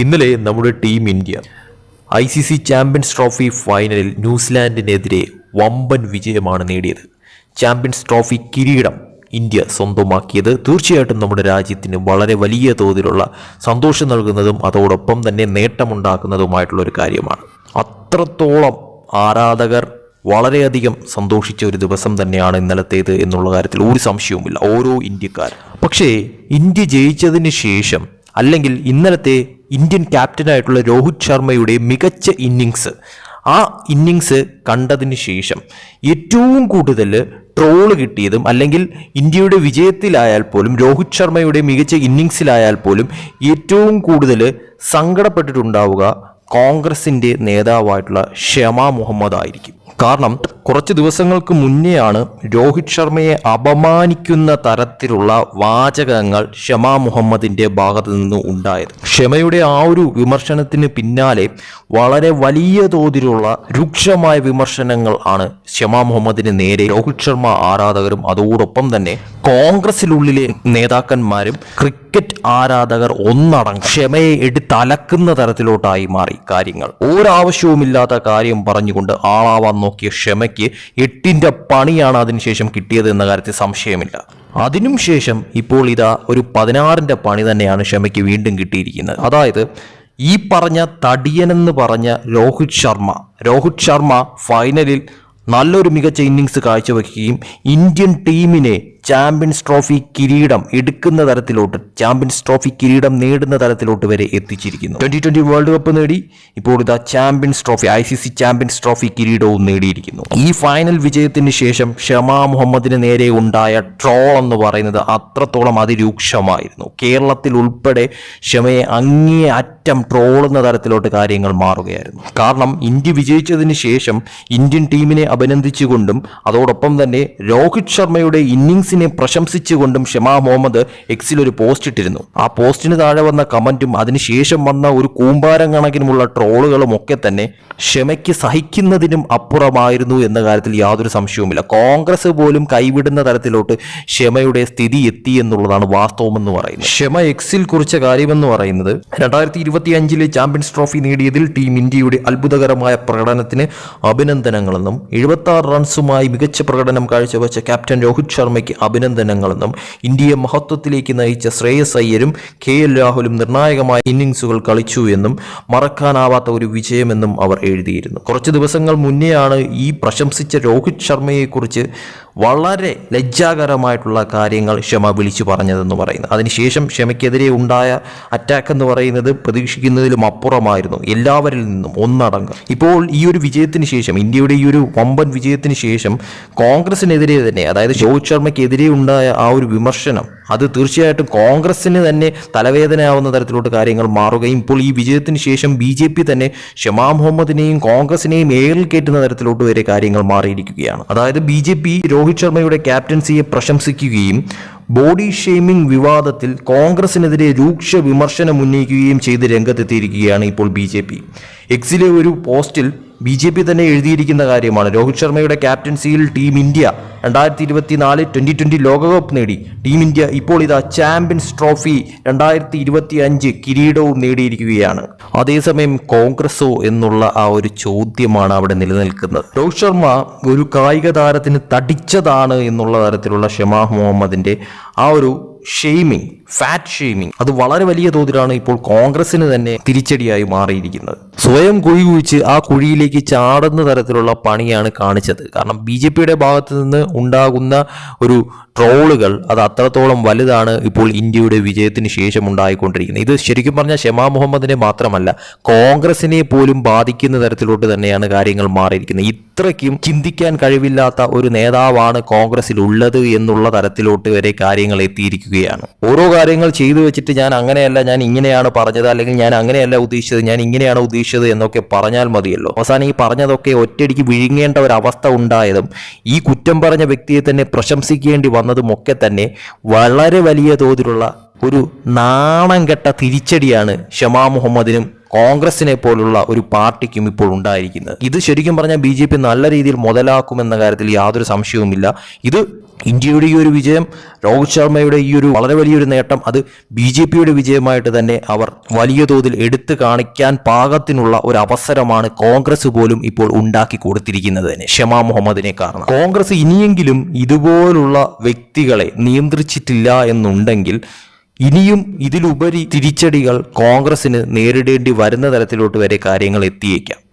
ഇന്നലെ നമ്മുടെ team India I C C Champions Trophy ഫൈനലിൽ ന്യൂസിലാൻഡിനെതിരെ വമ്പൻ വിജയമാണ് നേടിയത്. ചാമ്പ്യൻസ് ട്രോഫി കിരീടം ഇന്ത്യ സ്വന്തമാക്കിയത്. തീർച്ചയായിട്ടും നമ്മുടെ രാജ്യത്തിന് വളരെ വലിയ തോതിലുള്ള സന്തോഷം നൽകുന്നതും അതോടൊപ്പം തന്നെ നേട്ടമുണ്ടാക്കുന്നതുമായിട്ടുള്ള ഒരു കാര്യമാണ്. അത്രത്തോളം ആരാധകർ വളരെയധികം സന്തോഷിച്ച ഒരു ദിവസം തന്നെയാണ് ഇന്നലത്തേത് എന്നുള്ള കാര്യത്തിൽ ഒരു സംശയവുമില്ല. ഓരോ ഇന്ത്യക്കാർ പക്ഷേ ഇന്ത്യ ജയിച്ചതിന് ശേഷം അല്ലെങ്കിൽ ഇന്നലത്തെ ഇന്ത്യൻ ക്യാപ്റ്റനായിട്ടുള്ള രോഹിത് ശർമ്മയുടെ മികച്ച ഇന്നിങ്സ് ആ ഇന്നിങ്സ് കണ്ടതിന് ശേഷം ഏറ്റവും കൂടുതൽ ട്രോൾ കിട്ടിയതും അല്ലെങ്കിൽ ഇന്ത്യയുടെ വിജയത്തിലായാൽ പോലും രോഹിത് ശർമ്മയുടെ മികച്ച ഇന്നിങ്സിലായാൽ പോലും ഏറ്റവും കൂടുതൽ സങ്കടപ്പെട്ടിട്ടുണ്ടാവുക കോൺഗ്രസിന്റെ നേതാവായിട്ടുള്ള ഷമ മുഹമ്മദ് ആയിരിക്കും കാരണം കുറച്ച് ദിവസങ്ങൾക്ക് മുന്നെയാണ് രോഹിത് ശർമ്മയെ അപമാനിക്കുന്ന തരത്തിലുള്ള വാചകങ്ങൾ ഷമ മുഹമ്മദിന്റെ ഭാഗത്തു നിന്ന് ഉണ്ടായത്. ഷമയുടെ ആ ഒരു വിമർശനത്തിന് പിന്നാലെ വളരെ വലിയ തോതിലുള്ള രൂക്ഷമായ വിമർശനങ്ങൾ ആണ് ഷമ മുഹമ്മദിന് നേരെ രോഹിത് ശർമ്മ ആരാധകരും അതോടൊപ്പം തന്നെ കോൺഗ്രസിനുള്ളിലെ നേതാക്കന്മാരും ക്രിക്കറ്റ് ആരാധകർ ഒന്നടങ്കം ക്ഷമയെ എടുത്തലക്കുന്ന തരത്തിലോട്ടായി മാറി കാര്യങ്ങൾ. ഒരാവശ്യവുമില്ലാത്ത കാര്യം പറഞ്ഞുകൊണ്ട് ആളാവാൻ നോക്കിയ ക്ഷമയ്ക്ക് എട്ടിന്റെ പണിയാണ് അതിനുശേഷം കിട്ടിയത് എന്ന കാര്യത്തിൽ സംശയമില്ല. അതിനും ശേഷം ഇപ്പോൾ ഇതാ ഒരു പതിനാറിന്റെ പണി തന്നെയാണ് ക്ഷമയ്ക്ക് വീണ്ടും കിട്ടിയിരിക്കുന്നത്. അതായത് ഈ പറഞ്ഞ തടിയനെന്ന് പറഞ്ഞ രോഹിത് ശർമ്മ രോഹിത് ശർമ്മ ഫൈനലിൽ നല്ലൊരു മികച്ച ഇന്നിങ്സ് കാഴ്ചവെക്കുകയും ഇന്ത്യൻ ടീമിനെ ചാമ്പ്യൻസ് ട്രോഫി കിരീടം എടുക്കുന്ന തരത്തിലോട്ട് ചാമ്പ്യൻസ് ട്രോഫി കിരീടം നേടുന്ന തരത്തിലോട്ട് വരെ എത്തിച്ചിരിക്കുന്നു. ട്വന്റി ട്വന്റി വേൾഡ് കപ്പ് നേടി ഇപ്പോൾ ഇതാ Champions Trophy I C C Champions Trophy കിരീടവും നേടിയിരിക്കുന്നു. ഈ ഫൈനൽ വിജയത്തിന് ശേഷം ഷമാ മുഹമ്മദിന് നേരെ ഉണ്ടായ ട്രോൾ എന്ന് പറയുന്നത് അത്രത്തോളം അതിരൂക്ഷമായിരുന്നു. കേരളത്തിൽ ഉൾപ്പെടെ ഷമയെ അങ്ങേ അറ്റം ട്രോളുന്ന തരത്തിലോട്ട് കാര്യങ്ങൾ മാറുകയായിരുന്നു. കാരണം ഇന്ത്യ വിജയിച്ചതിന് ശേഷം ഇന്ത്യൻ ടീമിനെ അഭിനന്ദിച്ചുകൊണ്ടും അതോടൊപ്പം തന്നെ രോഹിത് ശർമ്മയുടെ ഇന്നിങ്സിനെ പ്രശംസിച്ചുകൊണ്ടും ഷമാ മുഹമ്മദ് എക്സിൽ ഒരു പോസ്റ്റ് ഇട്ടിരുന്നു. ആ പോസ്റ്റിന് താഴെ വന്ന കമന്റും അതിനുശേഷം വന്ന ഒരു കൂമ്പാരം കണക്കിനുമുള്ള ട്രോളുകളും ഒക്കെ തന്നെ ക്ഷമയ്ക്ക് സഹിക്കുന്നതിനും അപ്പുറമായിരുന്നു എന്ന കാര്യത്തിൽ യാതൊരു സംശയവുമില്ല. കോൺഗ്രസ് പോലും കൈവിടുന്ന തരത്തിലോട്ട് ക്ഷമയുടെ സ്ഥിതി എത്തി എന്നുള്ളതാണ് വാസ്തവമെന്ന് പറയുന്നത്. ക്ഷമ എക്സിൽ കുറിച്ച കാര്യമെന്ന് പറയുന്നത് രണ്ടായിരത്തി ഇരുപത്തി അഞ്ചിലെ ചാമ്പ്യൻസ് ട്രോഫി നേടിയതിൽ ടീം ഇന്ത്യയുടെ അത്ഭുതകരമായ പ്രകടനത്തിന് അഭിനന്ദനങ്ങളെന്നും എഴുപത്തി റൺസുമായി മികച്ച പ്രകടനം കാഴ്ചവെച്ച ക്യാപ്റ്റൻ രോഹിത് ശർമ്മയ്ക്ക് അഭിനന്ദനങ്ങളെന്നും ഇന്ത്യയെ മഹത്വത്തിലേക്ക് നയിച്ച ശ്രേയസ് അയ്യരും കെ എൽ രാഹുലും നിർണായകമായ ഇന്നിങ്സുകൾ കളിച്ചു എന്നും മറക്കാനാവാത്ത ഒരു വിജയമെന്നും അവർ എഴുതിയിരുന്നു. കുറച്ച് ദിവസങ്ങൾ മുന്നെയാണ് ഈ പ്രശംസിച്ച രോഹിത് ശർമ്മയെക്കുറിച്ച് വളരെ ലജ്ജാകരമായിട്ടുള്ള കാര്യങ്ങൾ ക്ഷമ വിളിച്ചു പറഞ്ഞതെന്ന് പറയുന്നത് അതിനുശേഷം ക്ഷമയ്ക്കെതിരെ ഉണ്ടായ അറ്റാക്ക് എന്ന് പറയുന്നത് പ്രതീക്ഷിക്കുന്നതിലും അപ്പുറമായിരുന്നു. എല്ലാവരിൽ നിന്നും ഒന്നടങ്കം. ഇപ്പോൾ ഈ ഒരു വിജയത്തിന് ശേഷം ഇന്ത്യയുടെ ഈ ഒരു വമ്പൻ വിജയത്തിന് ശേഷം കോൺഗ്രസിനെതിരെ തന്നെ അതായത് രോഹിത് ശർമ്മയ്ക്കെതിരെ ഉണ്ടായ ആ ഒരു വിമർശനം അത് തീർച്ചയായിട്ടും കോൺഗ്രസിന് തന്നെ തലവേദനയാവുന്ന തരത്തിലോട്ട് കാര്യങ്ങൾ മാറുകയും ഇപ്പോൾ ഈ വിജയത്തിന് ശേഷം ബി ജെ പി തന്നെ ഷമാ മുഹമ്മദിനെയും കോൺഗ്രസിനെയും ഏറിൽ കയറ്റുന്ന തരത്തിലോട്ട് വരെ കാര്യങ്ങൾ മാറിയിരിക്കുകയാണ്. അതായത് ബി ജെ പി രോഹിത് ശർമ്മയുടെ ക്യാപ്റ്റൻസിയെ പ്രശംസിക്കുകയും ബോഡി ഷെയ്മിംഗ് വിവാദത്തിൽ കോൺഗ്രസിനെതിരെ രൂക്ഷ വിമർശനം ഉന്നയിക്കുകയും ചെയ്ത് രംഗത്തെത്തിയിരിക്കുകയാണ് ഇപ്പോൾ ബി ജെ പി. എക്സിലെ ഒരു പോസ്റ്റിൽ ബി ജെ പി തന്നെ എഴുതിയിരിക്കുന്ന കാര്യമാണ്. രോഹിത് ശർമ്മയുടെ ക്യാപ്റ്റൻസിയിൽ ടീം ഇന്ത്യ രണ്ടായിരത്തി ഇരുപത്തി നാല് ട്വന്റി ട്വന്റി ലോകകപ്പ് നേടി. ടീം ഇന്ത്യ ഇപ്പോൾ ഇതാ ചാമ്പ്യൻസ് ട്രോഫി രണ്ടായിരത്തി ഇരുപത്തി അഞ്ച് കിരീടവും നേടിയിരിക്കുകയാണ്. അതേസമയം കോൺഗ്രസോ എന്നുള്ള ആ ഒരു ചോദ്യമാണ് അവിടെ നിലനിൽക്കുന്നത്. രോഹിത് ശർമ്മ ഒരു കായിക താരത്തിന് തടിച്ചതാണ് എന്നുള്ള തരത്തിലുള്ള ഷമാ മുഹമ്മദിന്റെ ആ ഒരു ഷെയ്മിങ് ഫാറ്റ് ഷെയ്മിങ് അത് വളരെ വലിയ തോതിലാണ് ഇപ്പോൾ കോൺഗ്രസിന് തന്നെ തിരിച്ചടിയായി മാറിയിരിക്കുന്നത്. സ്വയം കുഴി കുഴിച്ച് ആ കുഴിയിലേക്ക് ചാടുന്ന തരത്തിലുള്ള പണിയാണ് കാണിച്ചത്. കാരണം ബി ജെ പിയുടെ ഭാഗത്ത് നിന്ന് ഉണ്ടാകുന്ന ഒരു ട്രോളുകൾ അത് അത്രത്തോളം വലുതാണ് ഇപ്പോൾ ഇന്ത്യയുടെ വിജയത്തിന് ശേഷം ഉണ്ടായിക്കൊണ്ടിരിക്കുന്നത്. ഇത് ശരിക്കും പറഞ്ഞാൽ ഷെമാ മുഹമ്മദിനെ മാത്രമല്ല കോൺഗ്രസിനെ പോലും ബാധിക്കുന്ന തരത്തിലോട്ട് തന്നെയാണ് കാര്യങ്ങൾ മാറിയിരിക്കുന്നത്. ഇത്രയ്ക്കും ചിന്തിക്കാൻ കഴിവില്ലാത്ത ഒരു നേതാവാണ് കോൺഗ്രസിൽ ഉള്ളത് എന്നുള്ള തരത്തിലോട്ട് വരെ കാര്യങ്ങൾ എത്തിയിരിക്കുകയാണ്. ഓരോ കാര്യങ്ങൾ ചെയ്തു വെച്ചിട്ട് ഞാൻ അങ്ങനെയല്ല ഞാൻ ഇങ്ങനെയാണ് പറഞ്ഞത് അല്ലെങ്കിൽ ഞാൻ അങ്ങനെയല്ല ഉദ്ദേശിച്ചത് ഞാൻ ഇങ്ങനെയാണ് ഉദ്ദേശിച്ചത് എന്നൊക്കെ പറഞ്ഞാൽ മതിയല്ലോ. അവസാനം ഈ പറഞ്ഞതൊക്കെ ഒറ്റയടിക്ക് വിഴുങ്ങേണ്ട ഒരു അവസ്ഥ ഉണ്ടായതും ഈ കുറ്റം പറഞ്ഞ വ്യക്തിയെ തന്നെ പ്രശംസിക്കേണ്ടി വന്നതും ഒക്കെ തന്നെ വളരെ വലിയ തോതിലുള്ള ഒരു നാണം കെട്ട തിരിച്ചടിയാണ് ഷമാ മുഹമ്മദിനും കോൺഗ്രസിനെ പോലുള്ള ഒരു പാർട്ടിക്കും ഇപ്പോൾ ഉണ്ടായിരിക്കുന്നത്. ഇത് ശരിക്കും പറഞ്ഞാൽ ബി നല്ല രീതിയിൽ മുതലാക്കുമെന്ന കാര്യത്തിൽ യാതൊരു സംശയവുമില്ല. ഇത് ഇന്ത്യയുടെ ഈ ഒരു വിജയം രോഹിത് ശർമ്മയുടെ ഈ ഒരു വളരെ വലിയൊരു നേട്ടം അത് ബി ജെ പിയുടെ വിജയമായിട്ട് തന്നെ അവർ വലിയ തോതിൽ എടുത്തു കാണിക്കാൻ പാകത്തിനുള്ള ഒരു അവസരമാണ് കോൺഗ്രസ് പോലും ഇപ്പോൾ ഉണ്ടാക്കി കൊടുത്തിരിക്കുന്നത് തന്നെ. ഷമാ മുഹമ്മദിനെ കാരണം. കോൺഗ്രസ് ഇനിയെങ്കിലും ഇതുപോലുള്ള വ്യക്തികളെ നിയന്ത്രിച്ചിട്ടില്ല എന്നുണ്ടെങ്കിൽ ഇനിയും ഇതിലുപരി തിരിച്ചടികൾ കോൺഗ്രസിന് നേരിടേണ്ടി വരുന്ന തരത്തിലോട്ട് വരെ കാര്യങ്ങൾ എത്തിയേക്കാം.